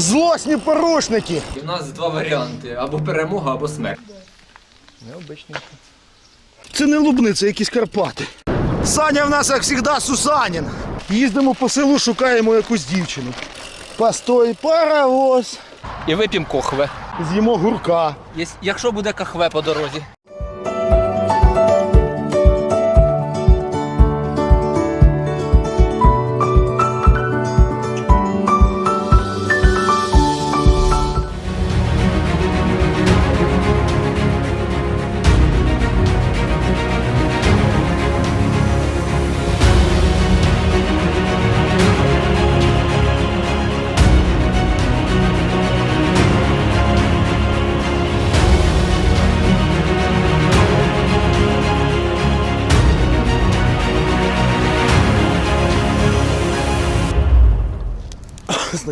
Злосні порушники! І в нас два варіанти: або перемога, або смерть. Необичний. Це не Лубни, це якісь Карпати. Саня в нас, як завжди, Сусанін. Їздимо по селу, шукаємо якусь дівчину. Постой, паровоз. І вип'ємо кохве. З'їмо гурка. Якщо буде кахве по дорозі.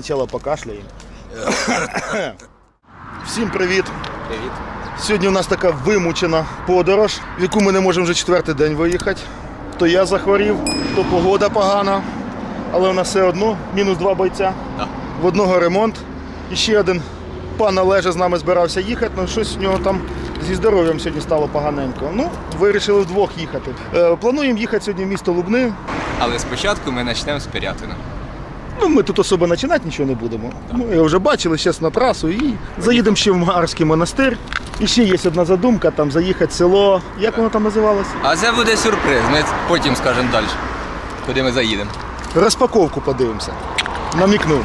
Спочатку покашляємо. Всім привіт! Привіт. Сьогодні у нас така вимучена подорож, в яку ми не можемо вже четвертий день виїхати. То я захворів, то погода погана, але у нас все одно мінус два бойця. Да. В одного ремонт. І ще один пан Олеже з нами збирався їхати, але щось у нього там зі здоров'ям сьогодні стало поганенько. Ну, вирішили вдвох їхати. Е, плануємо їхати сьогодні в місто Лубни. Але спочатку ми почнемо з Пирятина. Ну, ми тут особо починати нічого не будемо. Ми вже бачили зараз на трасу і заїдемо ще в Магарський монастир. І ще є одна задумка, там заїхати в село. Як воно там називалося? А це буде сюрприз. Ми потім скажемо далі, куди ми заїдемо. Розпаковку подивимося. Намікнув.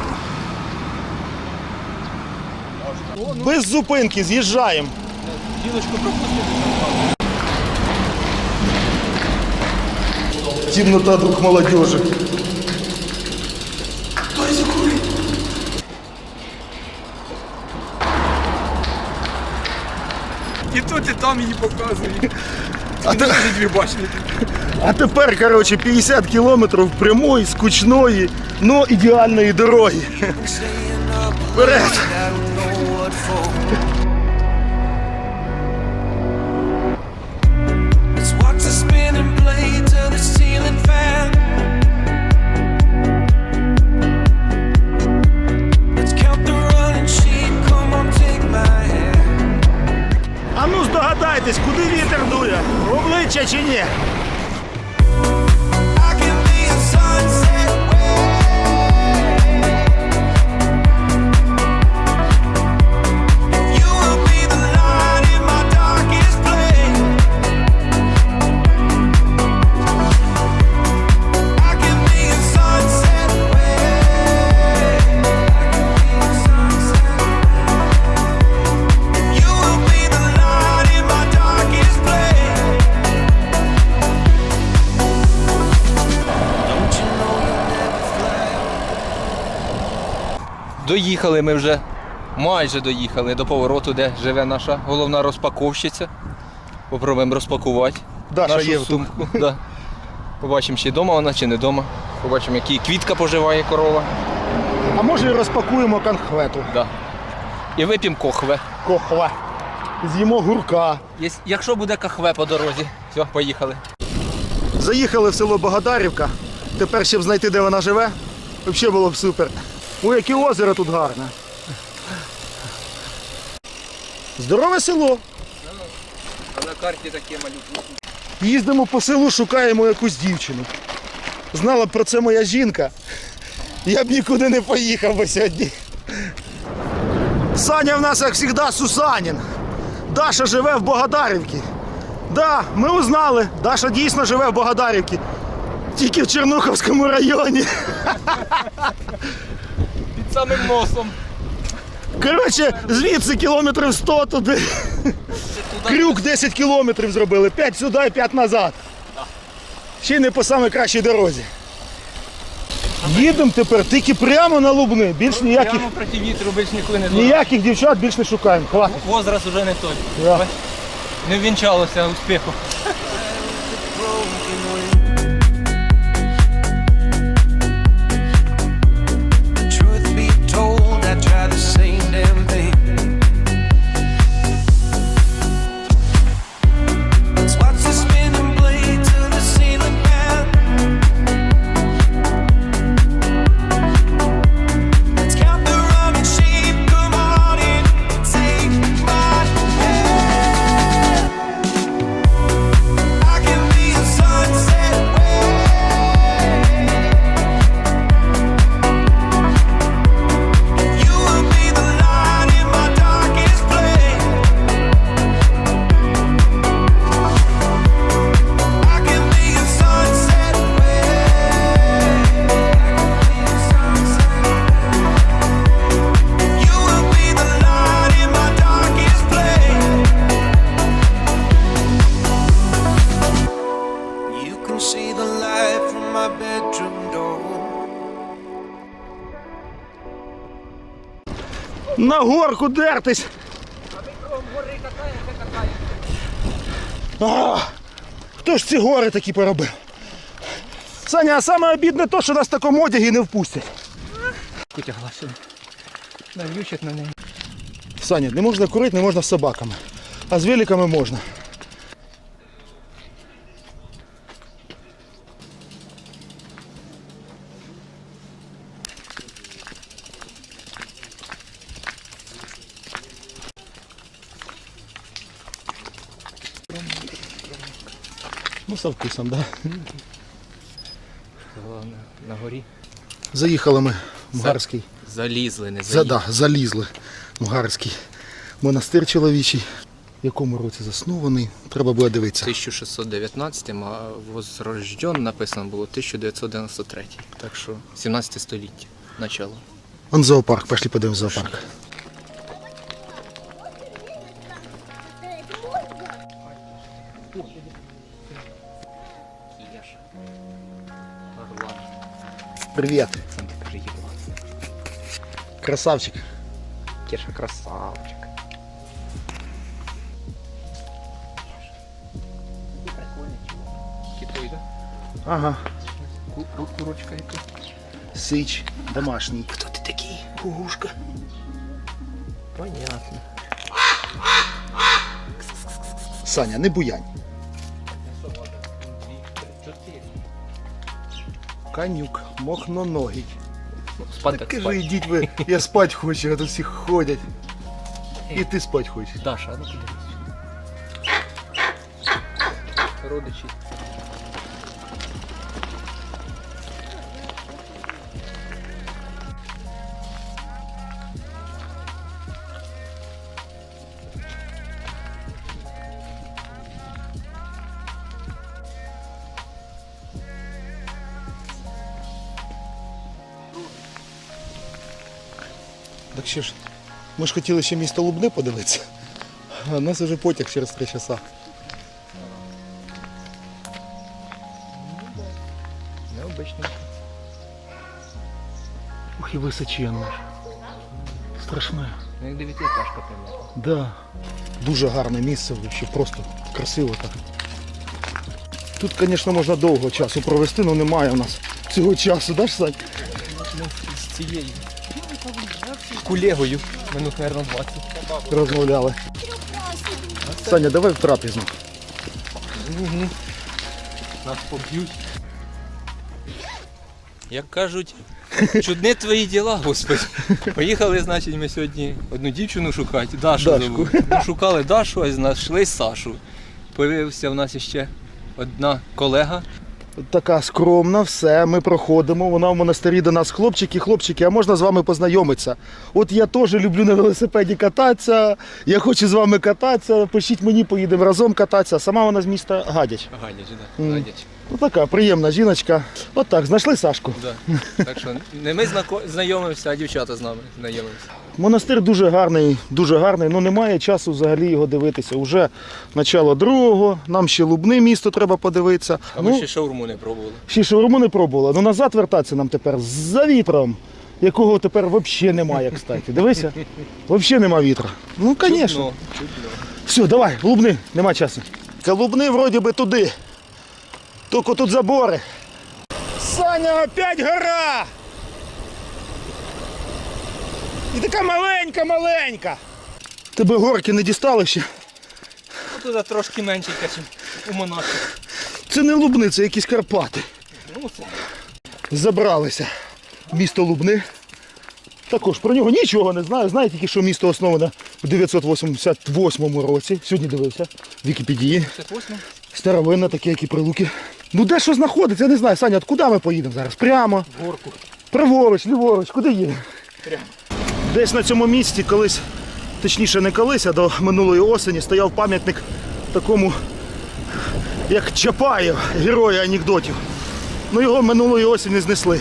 Без зупинки з'їжджаємо. Ділочку пропустимо. Темнота друг молодежи. І тут, і там її показують. А, ти дві башні. а тепер, коротше, 50 кілометрів прямої, скучної, но ідеальної дороги. Вперед! Доїхали ми вже, майже доїхали до повороту, де живе наша головна розпаковщиця. Попробуємо розпакувати Даша нашу є сумку. Да. Побачимо, чи вдома вона, чи не вдома. Побачимо, які квітка поживає корова. А може і розпакуємо конхвету. Да. І вип'ємо кохве. Кохва. З'їмо гурка. Якщо буде кахве по дорозі, все, поїхали. Заїхали в село Богодарівка. Тепер щоб знайти, де вона живе, взагалі було б супер. Ой, яке озеро тут гарне. Здорове село. А на карті таке малюки. Їздимо по селу, шукаємо якусь дівчину. Знала б про це моя жінка. Я б нікуди не поїхав би сьогодні. Саня в нас, як завжди, Сусанін. Даша живе в Богодарівці. Да, ми узнали. Даша дійсно живе в Богодарівці. Тільки в Чернуховському районі. Самим носом. Коротше, звідси кілометрів 100 туди. Крюк 10 кілометрів зробили. 5 сюди і 5 назад. Ще й не по самій кращій дорозі. Їдемо тепер тільки прямо на Лубни. Більш ніяких, Прямо проти вітру більш ніколи не звати. ніяких дівчат більш не шукаємо. Хватить. Возраст уже не той. Да. Не ввінчалося успіху. Truth На удертись. О, хто ж ці гори такі поробив? Саня, а саме обідне то, що нас в такому одягі не впустять. Потягла сюди. Нав'ючать на неї. Саня, не можна курити, не можна з собаками. А з великами можна. Ну, со вкусом, да. Головне, на горі. Заїхали ми в Мгарський. Залізли, не За, заїхали. да, залізли в Мгарський монастир чоловічий. В якому році заснований, треба буде дивитися. 1619, а возрожден написано було 1993. Так що 17 століття. Начало. Он зоопарк, пошли подивимось зоопарк. Привет. Саня, покажи ебло. Красавчик. Кеша красавчик. Ага. Ку- ку- Курочка. Сыч домашний. Кто ты такие? Пушка. Понятно. Саня, не буянь. Конюк. мохноногий. Спати так Кажи, спати. йдіть ви, я спать хочу, а тут всі ходять. І ти спать хочеш. Даша, а ну подивись. Родичі. Що ж, ми ж хотіли ще місто Лубни подивитися. А у нас вже потяг через три часа. Необично. Ух і височенно. Страшне. Ну як дев'ятиэтажка примерно. Да. Дуже гарне місце, ще просто красиво так. Тут, звісно, можна довго часу провести, але немає у нас цього часу, да, Сань? З цією. Кулегою. Минут, мабуть, 20. Розмовляли. Саня, давай в трапезну. Нас поб'ють. Як кажуть, чудні твої діла, господи. Поїхали, значить, ми сьогодні одну дівчину шукати, Дашу Дашку. зовут. Ну, Шукали Дашу, а знайшли Сашу. Появився в нас ще одна колега. Така скромна, все, ми проходимо. Вона в монастирі до нас хлопчики, хлопчики, а можна з вами познайомитися? От я теж люблю на велосипеді кататися, я хочу з вами кататися, пишіть мені, поїдемо разом кататися. Сама вона з міста Гадяч. Гадяч, да. Гадяч. Ну така приємна жіночка. От так, знайшли Сашку. Да. Так що не ми знако- знайомимося, а дівчата з нами знайомимося. Монастир дуже гарний, дуже гарний, але немає часу взагалі його дивитися. Уже начало другого, нам ще Лубни місто треба подивитися. А ми Ну, ще шаурму не пробували. Ще шаурму не пробували. Ну назад вертатися нам тепер за вітром, якого тепер взагалі немає, кстати. Дивися, взагалі нема вітра. Ну, звісно. Чудно, чудно. Все, давай, Лубни, нема часу. Лубни вроді би туди. Тільки тут забори. Саня, опять гора! І така маленька, маленька. Тебе горки не дістали ще. Ну, Тут трошки менше, ніж у монахів. Це не Лубни, це якісь Карпати. Ну, це забралися місто Лубни. Також про нього нічого не знаю. Знаю тільки, що місто основане в 988 році. Сьогодні дивився в Вікіпедії. 58 Старовинне таке, як і прилуки. Ну де що знаходиться, я не знаю. Саня, от куди ми поїдемо зараз? Прямо. горку. Праворуч, ліворуч, куди їдемо? Прямо. Десь на цьому місці колись, точніше не колись, а до минулої осені стояв пам'ятник такому, як Чапаєв, герою анекдотів. Ну його минулої осені знесли.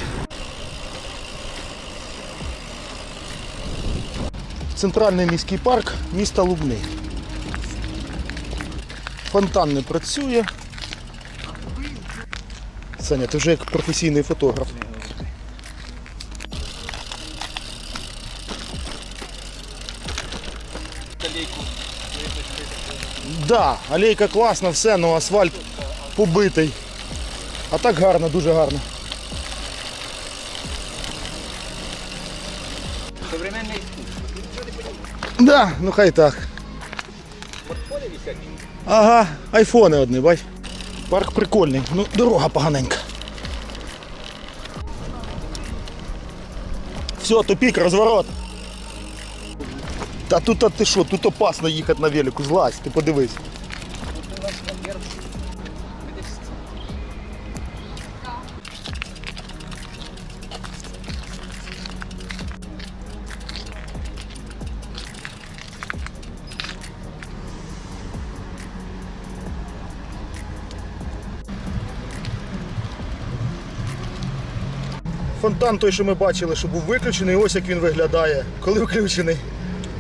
Центральний міський парк міста Лубни. Фонтан не працює. Саня, ти вже як професійний фотограф. Да, алейка класна, все, але асфальт побитий. А так гарно, дуже гарно. Современне іскусство. Да, ну хай так. Ага, айфони одні, бач. Парк прикольний, ну дорога поганенька. Все, тупик, розворот. Та тут а ти що, тут опасно їхати на велику, злазь, ти подивись. Фонтан той, що ми бачили, що був виключений, ось як він виглядає, коли включений.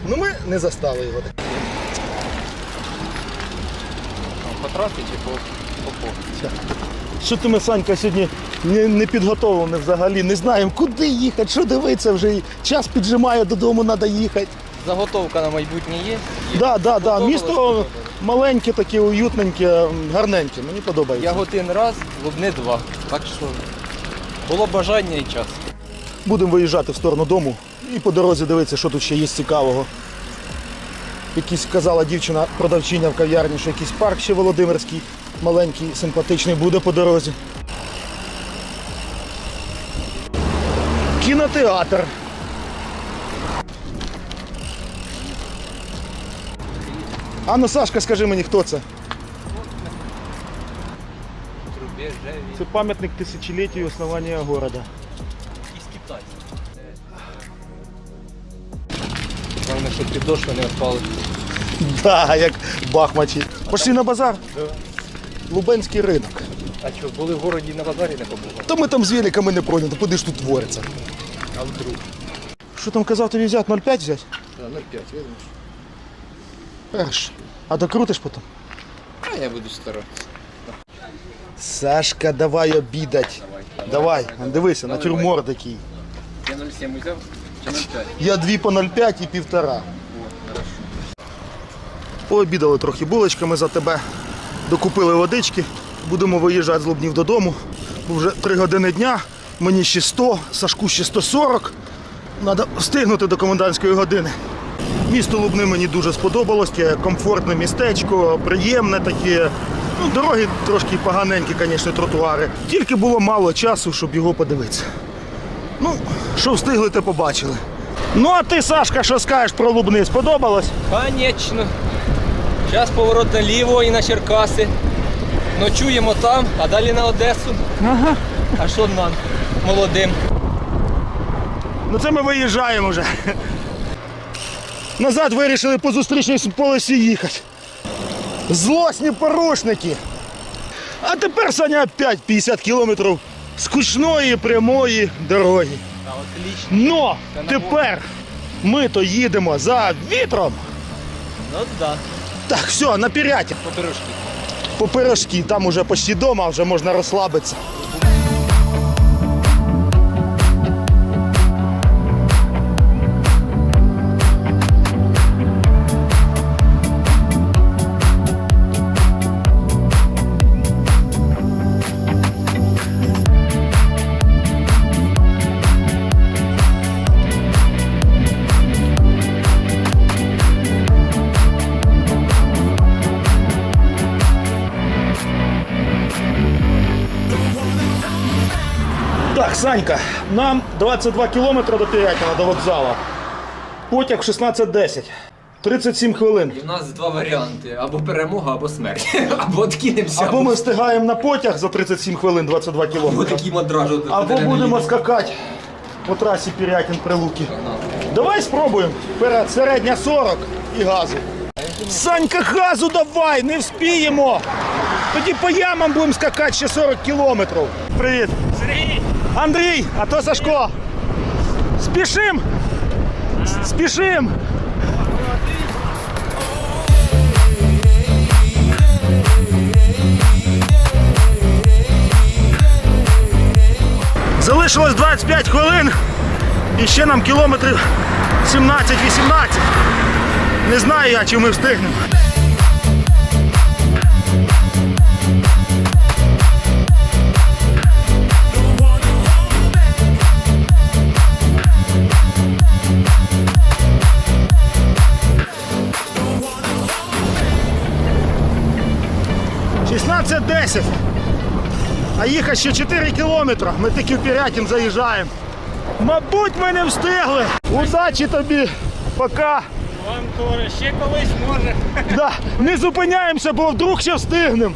Ну ми не застали його. По трасі чи по? Що ти ми, Санька, сьогодні не, не підготовлені взагалі, не знаємо, куди їхати, що дивитися вже. Час піджимає, додому треба їхати. Заготовка на майбутнє є. Да, да, да. Місто маленьке, таке, уютненьке, гарненьке. Мені подобається. Яготин раз, лубни два. Так що було бажання і час. Будемо виїжджати в сторону дому і по дорозі дивитися, що тут ще є цікавого. Якийсь казала дівчина, продавчиня в кав'ярні, що якийсь парк ще Володимирський, маленький, симпатичний буде по дорозі. Кінотеатр. А ну Сашка, скажи мені, хто це? Це пам'ятник тисячоліттю основання китайці. Головне, щоб підошви не впали. Да, як бахмачі. Пошли на базар. Лубенський ринок. А що, були в городі на базарі не побували? Та ми там з великами не пройдемо, куди ж тут твориться. А вдруг? Що там казав тобі взяти 0,5 взяти? Та 0,5, видно. Хорошо. А докрутиш потім? А я буду старатися. Сашка, давай обідать. Давай, дивися, натюрморт який. Я 0,7 взяв чи 0,5? Я дві по 0,5 і півтора. Пообідали трохи булочками за тебе. Докупили водички. Будемо виїжджати з Лубнів додому. Бо вже 3 години дня. Мені ще 100, Сашку ще 140. Треба встигнути до комендантської години. Місто Лубни мені дуже сподобалось, комфортне містечко, приємне таке. Ну, дороги трошки поганенькі, звісно, тротуари. Тільки було мало часу, щоб його подивитися. Ну, що встигли, те побачили. Ну, а ти, Сашка, що скажеш про Лубни? Сподобалось? Конечно. Зараз поворот наліво і на Черкаси. Ночуємо там, а далі на Одесу. Ага. А що нам, молодим? Ну це ми виїжджаємо вже. Назад вирішили по зустрічній полосі їхати. Злосні порушники. А тепер Саня опять 50 кілометрів скучної прямої дороги. Но тепер ми то їдемо за вітром. Ну да. Так, все, на піряті. По пирожки. По пирожки, там уже почти дома, вже можна розслабитися. Санька, нам 22 кілометри до Пірятина, до вокзалу. Потяг в 16.10. 37 хвилин. І в нас два варіанти: або перемога, або смерть. Або откинемося. Або ми встигаємо на потяг за 37 хвилин 22 Або кілометри. такі мадражу. Або будемо скакати по трасі Пірятин Прилуки. Давай спробуємо. Вперед, середня 40 і газу. Санька, газу давай, не вспіємо. Тоді по ямам будемо скакати ще 40 кілометрів. Привіт. Сергій! Андрій, а то Сашко. Спішим! Спішим! Залишилось 25 хвилин і ще нам кілометрів 17-18. Не знаю я, чи ми встигнемо. А їхати ще 4 кілометри. Ми тільки в Пірятін заїжджаємо. Мабуть, ми не встигли. Удачі тобі. Пока. Вам Торе, ще колись може. Да, не зупиняємося, бо вдруг ще встигнемо.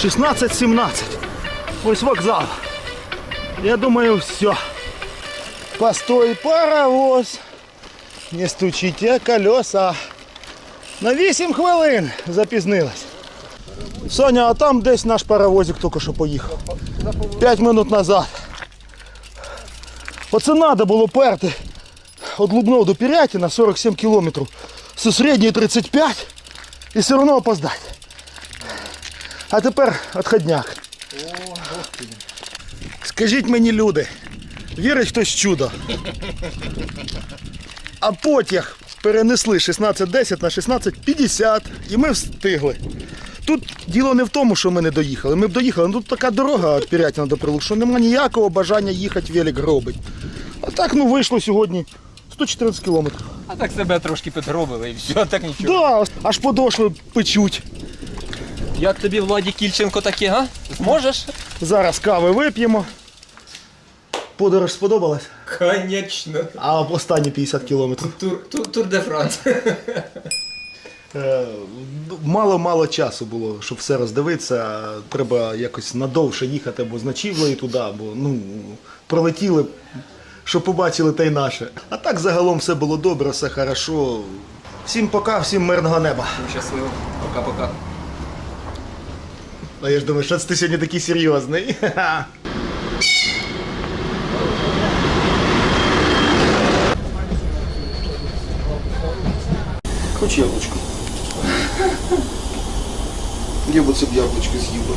Шістнадцять сімнадцять. Ось вокзал. Я думаю, все. Постой, паровоз. Не стучите колеса. На 8 хвилин запізнилась. Соня, а там десь наш паровозик тільки що поїхав. 5 минут назад. Оце треба було перти від Лубного до Пірятіна 47 кілометрів. З середньої 35 і все одно опоздати. А тепер отходняк. Скажіть мені, люди, вірить хтось чудо? А потяг перенесли 16.10 на 16.50 і ми встигли. Тут діло не в тому, що ми не доїхали. Ми б доїхали, ну тут така дорога від Пірятіна до Прилук, що нема ніякого бажання їхати велик робить. А так ну вийшло сьогодні 114 кілометрів. А так себе трошки підробили і все, так нічого. Да, аж подошви печуть. Як тобі Владі Кільченко таке, га? Зможеш? Зараз кави вип'ємо. Подорож сподобалась? Конечно. А останні 50 кілометрів. Тур, тур, тур де Франс. Е, Мало-мало часу було, щоб все роздивитися. Треба якось надовше їхати або з ночівлею туди, або ну, пролетіли, щоб побачили те й наше. А так загалом все було добре, все хорошо. Всім пока, всім мирного неба. Щасливо. Пока-пока. А я ж думаю, що це ти сьогодні такий серйозний. Хоч яблучко. Я б це б яблучко з'їв би.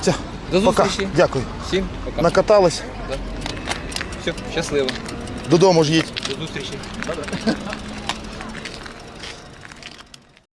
Все, До пока. зустрічі. Дякую. Всім пока. Накатались. Все, щасливо. Додому ж їдь. До зустрічі.